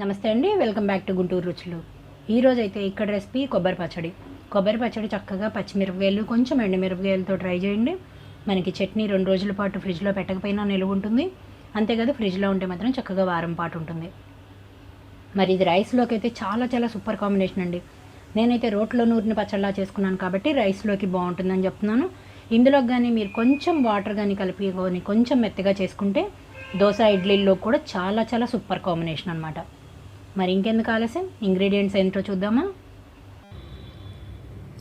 నమస్తే అండి welcome back to Guntur రుచులు. ఈరోజు అయితే ఇక్కడ రెసిపీ కొబ్బరి పచ్చడి. కొబ్బరి పచ్చడి చక్కగా పచ్చిమిరపకాయలు కొంచెం ఎండుమిరపకాయలతో ట్రై చేయండి. మనకి చట్నీ రెండు రోజుల పాటు ఫ్రిడ్జ్లో పెట్టకపోయినా నిలువ ఉంటుంది. అంతేకాదు ఫ్రిడ్జ్లో ఉంటే మాత్రం చక్కగా వారం పాటు ఉంటుంది. మరి ఇది రైస్లోకి అయితే చాలా చాలా సూపర్ కాంబినేషన్ అండి. నేనైతే రోట్లో నూరిన పచ్చళ్ళ చేసుకున్నాను కాబట్టి రైస్లోకి బాగుంటుందని చెప్తున్నాను. ఇందులో కానీ మీరు కొంచెం వాటర్ కానీ కలిపి కొంచెం మెత్తగా చేసుకుంటే దోశ ఇడ్లీల్లో కూడా చాలా చాలా సూపర్ కాంబినేషన్ అనమాట మరి ఇంకెందుకు ఆలస్యం? ఇంగ్రీడియంట్స్ ఏంటో చూద్దామా?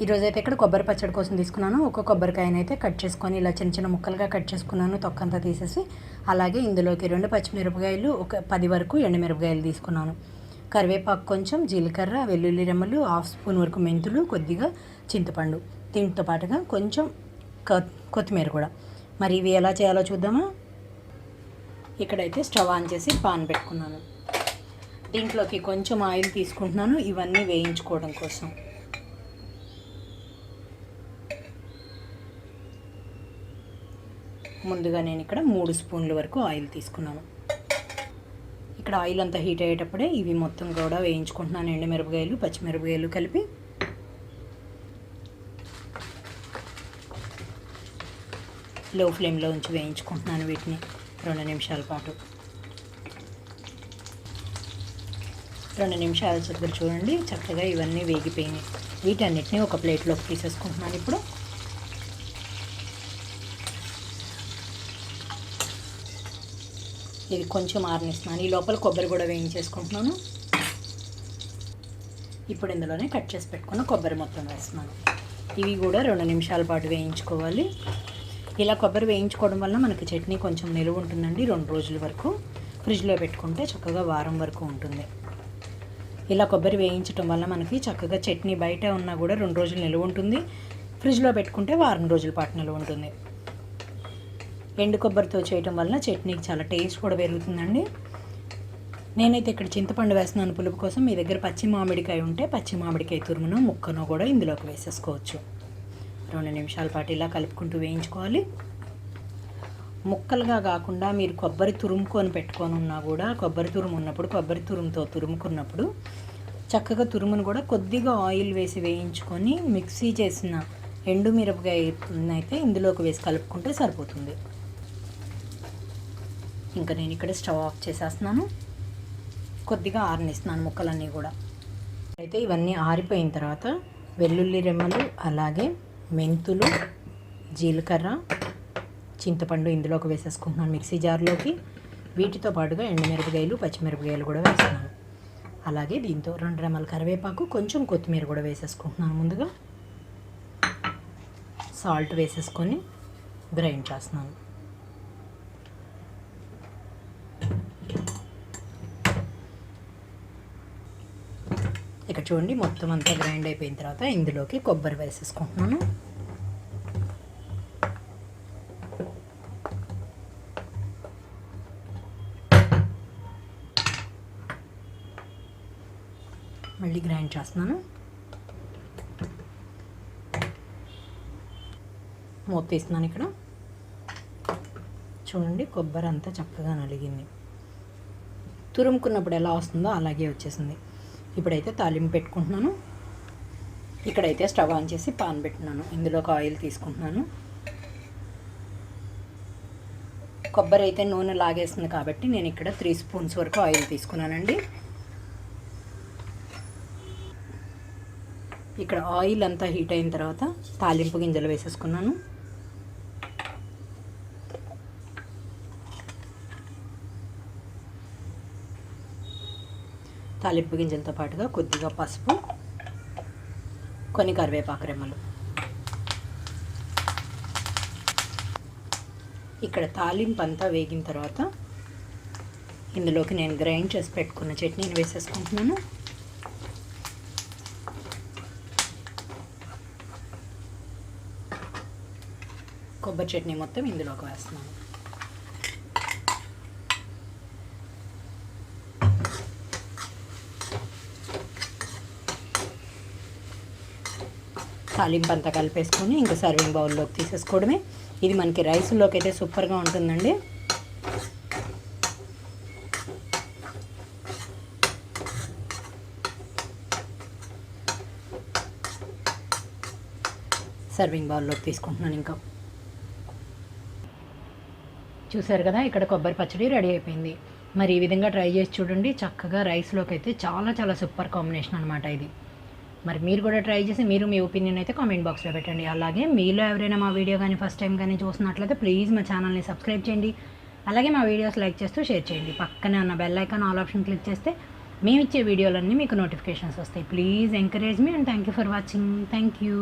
ఈరోజు అయితే ఇక్కడ కొబ్బరి పచ్చడి కోసం తీసుకున్నాను. ఒక కొబ్బరికాయనైతే కట్ చేసుకొని ఇలా చిన్న చిన్న ముక్కలుగా కట్ చేసుకున్నాను. తొక్కంతా తీసేసి అలాగే ఇందులోకి రెండు పచ్చిమిరపకాయలు ఒక పది వరకు ఎండుమిరపకాయలు తీసుకున్నాను. కరివేపాకు కొంచెం జీలకర్ర వెల్లుల్లి రెమ్మలు హాఫ్ స్పూన్ వరకు మెంతులు కొద్దిగా చింతపండు. దీంతో పాటుగా కొంచెం కొ- కొత్తిమీర కూడా. మరి ఇవి ఎలా చేయాలో చూద్దామా? ఇక్కడైతే స్టవ్ ఆన్ చేసి పాన్ పెట్టుకున్నాను. దీంట్లోకి కొంచెం ఆయిల్ తీసుకుంటున్నాను. ఇవన్నీ వేయించుకోవడం కోసం. ముందుగా నేను ఇక్కడ మూడు స్పూన్ల వరకు ఆయిల్ తీసుకున్నాను. ఇక్కడ ఆయిల్ అంతా హీట్ అయ్యేటప్పుడే ఇవి మొత్తం కూడా వేయించుకుంటున్నాను. ఎండుమిరపకాయలు పచ్చిమిరపకాయలు కలిపి. లో ఫ్లేమ్లో ఉంచి వేయించుకుంటున్నాను వీటిని. రెండు నిమిషాల పాటు. రెండు నిమిషాల దగ్గర చూడండి. చక్కగా ఇవన్నీ వేగిపోయినాయి. వీటన్నిటిని ఒక ప్లేట్లోకి తీసేసుకుంటున్నాను ఇప్పుడు. ఇది కొంచెం ఆరనిస్తున్నాను. ఈ లోపల కొబ్బరి కూడా వేయించేసుకుంటున్నాను. ఇప్పుడు ఇందులోనే కట్ చేసి పెట్టుకున్న కొబ్బరి మొత్తం వేస్తున్నాను. ఇవి కూడా రెండు నిమిషాల పాటు వేయించుకోవాలి. ఇలా కొబ్బరి వేయించుకోవడం వల్ల మనకి చట్నీ కొంచెం నిలువ ఉంటుందండి. రెండు రోజుల వరకు ఫ్రిడ్జ్లో పెట్టుకుంటే చక్కగా వారం వరకు ఉంటుంది. ఇలా కొబ్బరి వేయించడం వల్ల మనకి చక్కగా చట్నీ బయట ఉన్నా కూడా రెండు రోజులు నిలువ ఉంటుంది. ఫ్రిడ్జ్లో పెట్టుకుంటే వారం రోజుల పాటు నిలువ ఉంటుంది. ఎండు కొబ్బరితో చేయటం వల్ల చట్నీకి చాలా టేస్ట్ కూడా పెరుగుతుందండి. నేనైతే ఇక్కడ చింతపండు వేస్తున్నాను పులుపు కోసం. మీ దగ్గర పచ్చి మామిడికాయ ఉంటే పచ్చి మామిడికాయ తురుమును ముక్కను కూడా ఇందులోకి వేసేసుకోవచ్చు. రెండు నిమిషాల పాటు ఇలా కలుపుకుంటూ వేయించుకోవాలి. ముక్కలుగా కాకుండా మీరు కొబ్బరి తురుముకొని పెట్టుకొని ఉన్నా కూడా కొబ్బరి తురుము ఉన్నప్పుడు కొబ్బరి తురుముతో తురుముకున్నప్పుడు చక్కగా తురుమును కూడా కొద్దిగా ఆయిల్ వేసి వేయించుకొని మిక్సీ చేసిన ఎండు మిరపకాయ అయితే ఇందులోకి వేసి కలుపుకుంటే సరిపోతుంది. ఇంకా నేను ఇక్కడ స్టవ్ ఆఫ్ చేసేస్తున్నాను. కొద్దిగా ఆరనిస్తున్నాను ముక్కలన్నీ కూడా. అయితే ఇవన్నీ ఆరిపోయిన తర్వాత వెల్లుల్లి రెమ్మలు అలాగే మెంతులు జీలకర్ర చింతపండు ఇందులోకి వేసేసుకుంటున్నాను మిక్సీ జార్లోకి. వీటితో పాటుగా ఎండుమిరపకాయలు పచ్చిమిరపకాయలు కూడా వేస్తున్నాను. అలాగే దీంతో రెండు రెమ్మల కరివేపాకు కొంచెం కొత్తిమీర కూడా వేసేసుకుంటున్నాను ముందుగా. సాల్ట్ వేసేసుకొని గ్రైండ్ చేస్తున్నాను. ఇక్కడ చూడండి మొత్తం అంతా గ్రైండ్ అయిపోయిన తర్వాత ఇందులోకి కొబ్బరి వేసేసుకుంటున్నాను. మళ్ళీ గ్రైండ్ చేస్తున్నాను. మూత తీస్తున్నాను ఇక్కడ. చూడండి కొబ్బరి అంతా చక్కగా నలిగింది. తురుముకున్నప్పుడు ఎలా వస్తుందో అలాగే వచ్చేసింది. ఇప్పుడైతే తాలింపు పెట్టుకుంటున్నాను. ఇక్కడైతే స్టవ్ ఆన్ చేసి పాన్ పెట్టినాను ఇందులోకి ఆయిల్ తీసుకుంటున్నాను. కొబ్బరి అయితే నూనె లాగేస్తుంది కాబట్టి నేను ఇక్కడ త్రీ స్పూన్స్ వరకు ఆయిల్ తీసుకున్నానండి. ఇక్కడ ఆయిల్ అంతా హీట్ అయిన తర్వాత తాలింపు గింజలు వేసేసుకున్నాను. తాలింపు గింజలతో పాటుగా కొద్దిగా పసుపు కొన్ని కరివేపాకు రెమ్మలు. ఇక్కడ తాలింపు అంతా వేగిన తర్వాత ఇందులోకి నేను గ్రైండ్ చేసి పెట్టుకున్న చట్నీని వేసేసుకుంటున్నాను. కొబ్బరి చట్నీ మొత్తం ఇందులోకి వేస్తున్నాను. తాలింపు అంతా కలిపేసుకొని ఇంకా సర్వింగ్ బౌల్లోకి తీసేసుకోవడమే. ఇది మనకి రైస్లోకి అయితే సూపర్గా ఉంటుందండి. సర్వింగ్ బౌల్లోకి తీసుకుంటున్నాను ఇంకా. చూసారు కదా ఇక్కడ కొబ్బరి పచ్చడి రెడీ అయిపోయింది. మరి ఈ విధంగా ట్రై చేసి చూడండి చక్కగా రైస్లోకి అయితే చాలా చాలా సూపర్ కాంబినేషన్ అనమాట ఇది. మరి మీరు కూడా ట్రై చేసి మీరు మీ ఒపీనియన్ అయితే కామెంట్ బాక్స్లో పెట్టండి. అలాగే మీలో ఎవరైనా మా వీడియో కానీ ఫస్ట్ టైం కానీ చూసినట్లయితే ప్లీజ్ మా ఛానల్ని సబ్స్క్రైబ్ చేయండి. అలాగే మా వీడియోస్ లైక్ చేస్తూ షేర్ చేయండి. పక్కనే ఉన్న bell icon all option click చేస్తే మేము ఇచ్చే వీడియోలన్నీ మీకు నోటిఫికేషన్స్ వస్తాయి. Please encourage me and thank you for watching. Thank you.